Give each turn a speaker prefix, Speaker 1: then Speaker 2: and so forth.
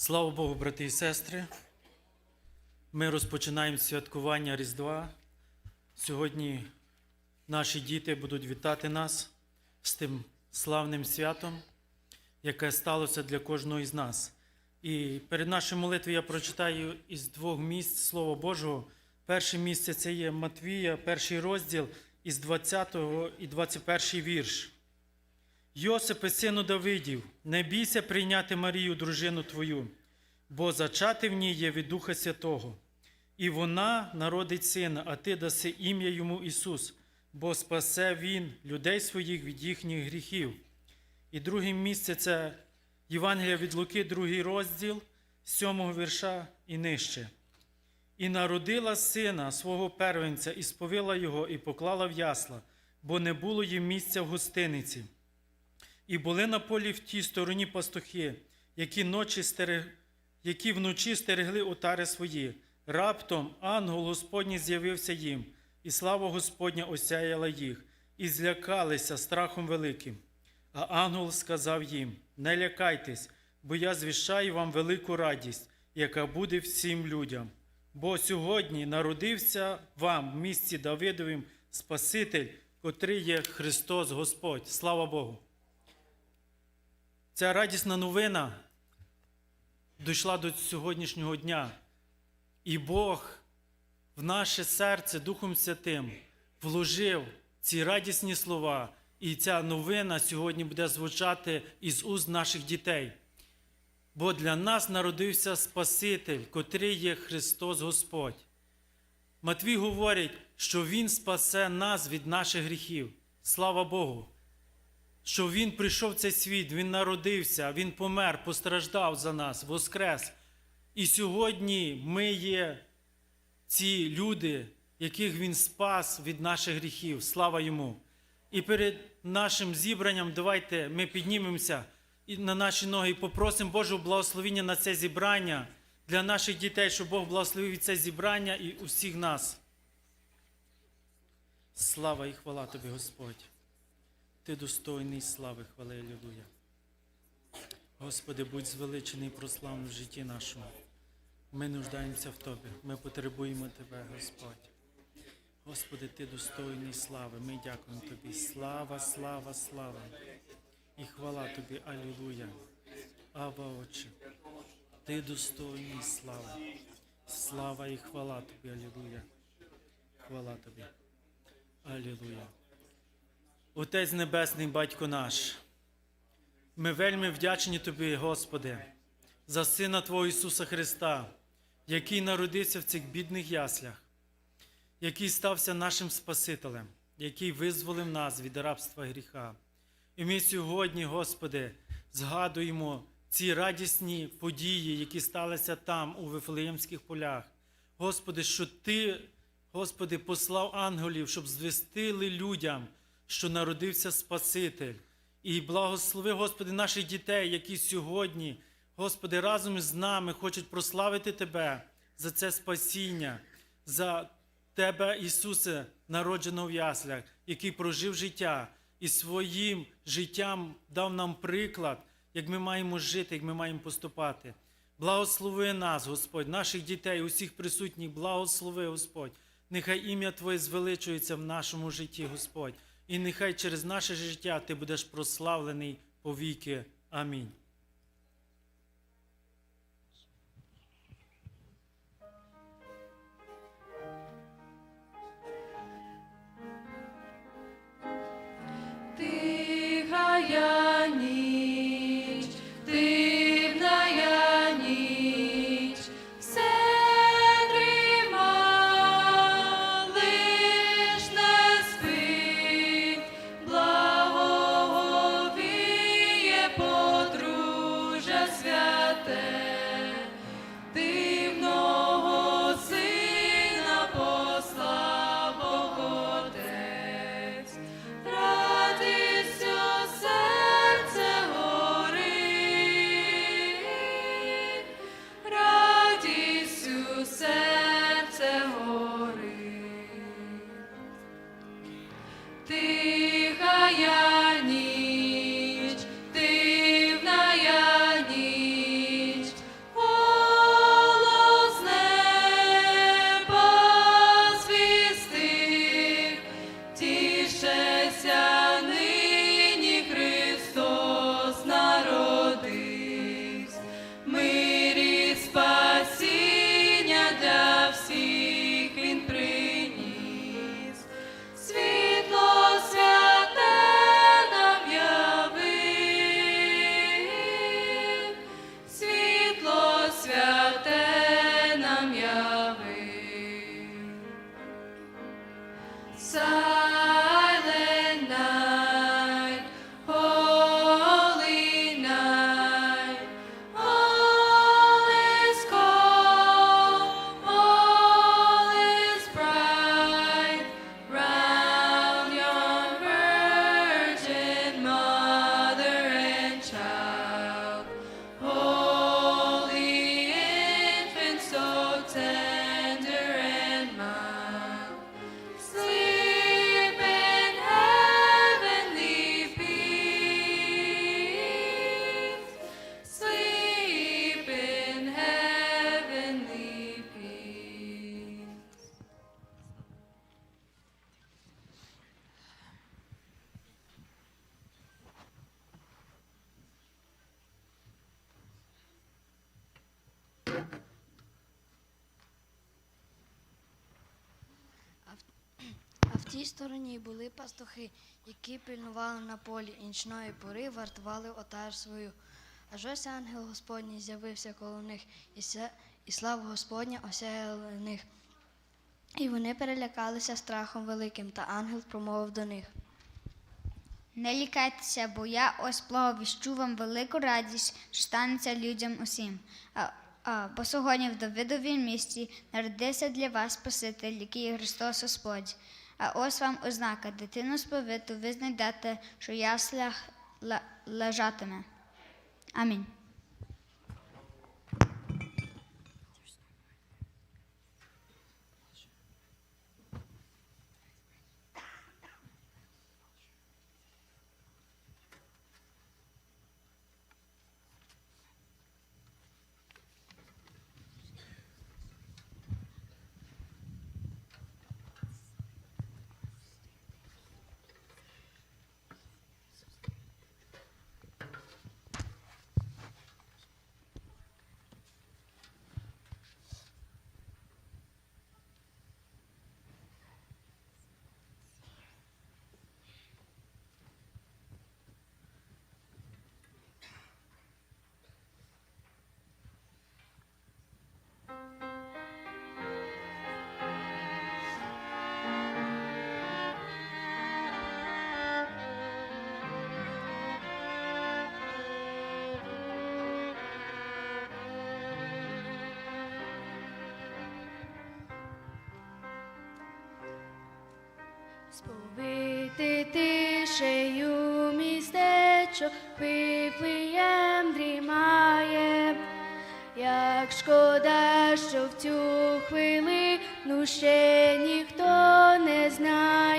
Speaker 1: Слава Богу, брати і сестри. Ми розпочинаємо святкування Різдва. Сьогодні наші діти будуть вітати нас з тим славним святом, яке сталося для кожного із нас. І перед нашою молитвою я прочитаю із двох місць Слова Божого. Перше місце це є Матвія, перший розділ із 20 і 21 вірш. Йосипе, сину Давидів, не бійся прийняти Марію, дружину твою, бо зачати в ній є від Духа Святого. І вона народить сина, а ти даси ім'я йому Ісус, бо спасе Він людей своїх від їхніх гріхів. І друге місце це Євангелія від Луки, другий розділ, сьомого вірша і нижче. І народила сина свого первенця, і сповила його, і поклала в ясла, бо не було їм місця в гостиниці. І були на полі в тій стороні пастухи, які, ночі стерег... які вночі стерегли отари свої. Раптом ангел Господній з'явився їм, і слава Господня осяяла їх, і злякалися страхом великим. А ангел сказав їм: Не лякайтесь, бо я звіщаю вам велику радість, яка буде всім людям. Бо сьогодні народився вам в місті Давидовім Спаситель, котрий є Христос Господь. Слава Богу! Ця радісна новина дійшла до сьогоднішнього дня. І Бог в наше серце Духом Святим вложив ці радісні слова, і ця новина сьогодні буде звучати із уст наших дітей. Бо для нас народився Спаситель, котрий є Христос Господь. Матвій говорить, що Він спасе нас від наших гріхів. Слава Богу! Що Він прийшов в цей світ, Він народився, Він помер, постраждав за нас, воскрес. І сьогодні ми є ці люди, яких Він спас від наших гріхів. Слава йому! І перед нашим зібранням давайте ми піднімемося на наші ноги і попросимо Божого благословення на це зібрання для наших дітей, щоб Бог благословив це зібрання і усіх нас. Слава і хвала тобі, Господь. Ти достойний слави, хвали, Алілуя. Господи, будь звеличений і прославлений в житті нашому. Ми нуждаємося в Тобі, ми потребуємо Тебе, Господь. Господи, Ти достойний слави. Ми дякуємо Тобі. Слава, слава, слава. І хвала Тобі, Алілуя. Ава, Отче, Ти достойний слави. Слава і хвала Тобі, Алілуя. Хвала Тобі. Алілуя. Отець Небесний, Батько наш, ми вельми вдячні Тобі, Господи, за Сина Твого Ісуса Христа, який народився в цих бідних яслях, який стався нашим Спасителем, який визволив нас від рабства гріха. І ми сьогодні, Господи, згадуємо ці радісні події, які сталися там, у Вифлеємських полях. Господи, що Ти, Господи, послав ангелів, щоб звестили людям, що народився Спаситель. І благослови, Господи, наших дітей, які сьогодні, Господи, разом з нами хочуть прославити Тебе за це спасіння, за Тебе, Ісусе, народженого в яслях, який прожив життя і своїм життям дав нам приклад, як ми маємо жити, як ми маємо поступати. Благослови нас, Господь, наших дітей, усіх присутніх, благослови, Господь. Нехай ім'я Твоє звеличується в нашому житті, Господь. І нехай через наше життя Ти будеш прославлений повіки. Амінь.
Speaker 2: Тій стороні були пастухи, які пильнували на полі і нічної пори вартували отар свою. Аж ось ангел Господній з'явився коло них, і, ся, і слава Господня осяяла них. І вони перелякалися страхом великим, та ангел промовив до них.
Speaker 3: Не лікайтеся, бо я ось благовіщу вам велику радість, що станеться людям усім. А, а, бо сьогодні в Давидовім місті народився для вас Спаситель, який Христос Господь. А ось вам ознака, дитину сповиту ви знайдете, що яслях лежатиме. Амінь.
Speaker 2: Сповити тишею містечко, виплиєм дрімає, як шкода, що в цю хвилину ще ніхто не знає.